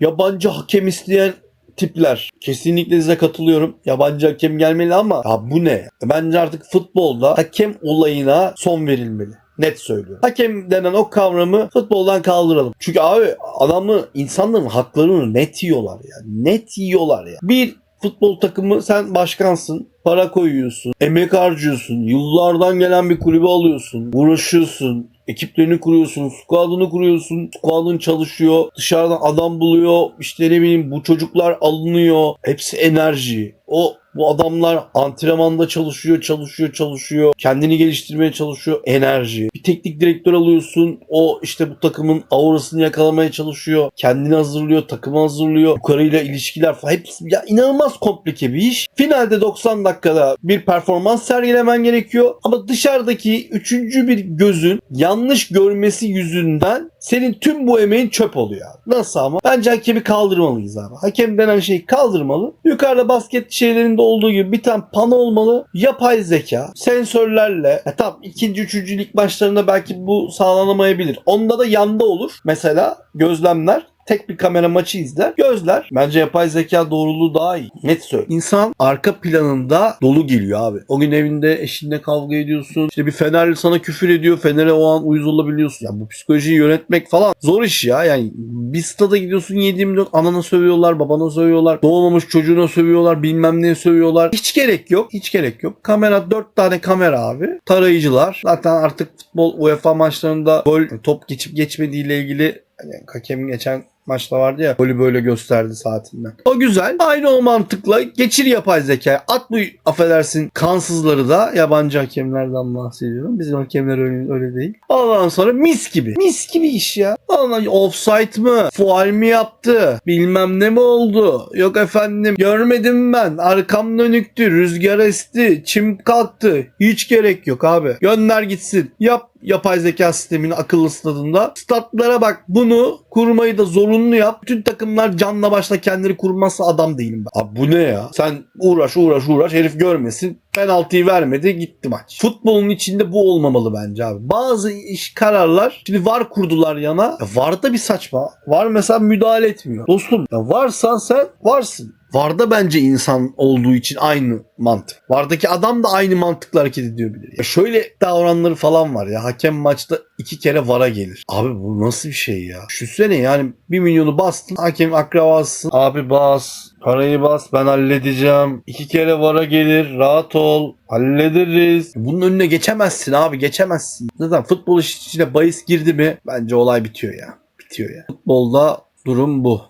yabancı hakem isteyen tipler. Kesinlikle size katılıyorum. Yabancı hakem gelmeli ama ya bu ne? Bence artık futbolda hakem olayına son verilmeli. Net söylüyorum. Hakem denen o kavramı futboldan kaldıralım. Çünkü abi adamı insanların haklarını net yiyorlar ya. Net yiyorlar ya. Bir futbol takımı sen başkansın. Para koyuyorsun. Emek harcıyorsun. Yıllardan gelen bir kulübe alıyorsun. Uğraşıyorsun. Ekiplerini kuruyorsun. Squad'ını kuruyorsun. Squad'ın çalışıyor. Dışarıdan adam buluyor. İşte ne bileyim bu çocuklar alınıyor. Hepsi enerji. O bu adamlar antrenmanda çalışıyor, çalışıyor, çalışıyor. Kendini geliştirmeye çalışıyor. Enerji. Bir teknik direktör alıyorsun. O işte bu takımın aurasını yakalamaya çalışıyor. Kendini hazırlıyor, takımı hazırlıyor. Yukarıyla ilişkiler falan. Hepsi ya inanılmaz komplike bir iş. Finalde 90 dakikada bir performans sergilemen gerekiyor. Ama dışarıdaki üçüncü bir gözün yanlış görmesi yüzünden senin tüm bu emeğin çöp oluyor. Nasıl ama? Bence hakemi kaldırmalıyız abi. Hakem denen şeyi kaldırmalı. Yukarıda basket şeylerinde olduğu gibi bir tane pano olmalı. Yapay zeka, sensörlerle. E tamam ikinci, üçüncü lig maçlarında belki bu sağlanamayabilir. Onda da yanda olur. Mesela gözlemler tek bir kamera maçı izler. Gözler. Bence yapay zeka doğruluğu daha iyi. Net söyle. İnsan arka planında dolu geliyor abi. O gün evinde eşinle kavga ediyorsun. İşte bir Fenerli sana küfür ediyor. Fener'e o an uyuz olabiliyorsun. Ya bu psikolojiyi yönetmek falan zor iş ya. Yani bir stada gidiyorsun 7-24 anana sövüyorlar, babana sövüyorlar. Doğmamış çocuğuna sövüyorlar, bilmem neye sövüyorlar. Hiç gerek yok. Hiç gerek yok. Kamera 4 tane kamera abi. Tarayıcılar. Zaten artık futbol UEFA maçlarında gol top geçip geçmediğiyle ilgili yani hakemin geçen maçta vardı ya golü böyle gösterdi saatinden. O güzel. Aynı o mantıkla geçir yapay zekayı. At bu affedersin kansızları da yabancı hakemlerden bahsediyorum. Bizim hakemler öyle, öyle değil. Ondan sonra mis gibi. Mis gibi iş ya. Ondan offside mı? Fual mi yaptı? Bilmem ne mi oldu? Yok efendim görmedim ben. Arkam dönüktü. Rüzgar esti. Çim kalktı. Hiç gerek yok abi. Gönder gitsin. Yap yapay zeka sistemini akıllı stadında. Statlara bak bunu kurmayı da zorunlu yap. Bütün takımlar canla başla kendini kurmazsa adam değilim ben. Abi bu ne ya? Sen uğraş uğraş uğraş herif görmesin. Penaltıyı vermedi gitti maç. Futbolun içinde bu olmamalı bence abi. Bazı iş kararlar şimdi var kurdular yana. Ya var da bir saçma. Var mesela müdahale etmiyor. Dostum ya varsan sen varsın. Varda bence insan olduğu için aynı mantık. Vardaki adam da aynı mantıkla hareket ediyor bilir. Ya şöyle davranları falan var ya. Hakem maçta iki kere vara gelir. Abi bu nasıl bir şey ya? Düşünsene yani bir milyonu bastın. Hakem akrabasın. Abi bas. Parayı bas ben halledeceğim. İki kere vara gelir. Rahat ol. Hallederiz. Bunun önüne geçemezsin abi geçemezsin. Zaten futbol işi içine bahis girdi mi bence olay bitiyor ya. Bitiyor ya. Futbolda durum bu.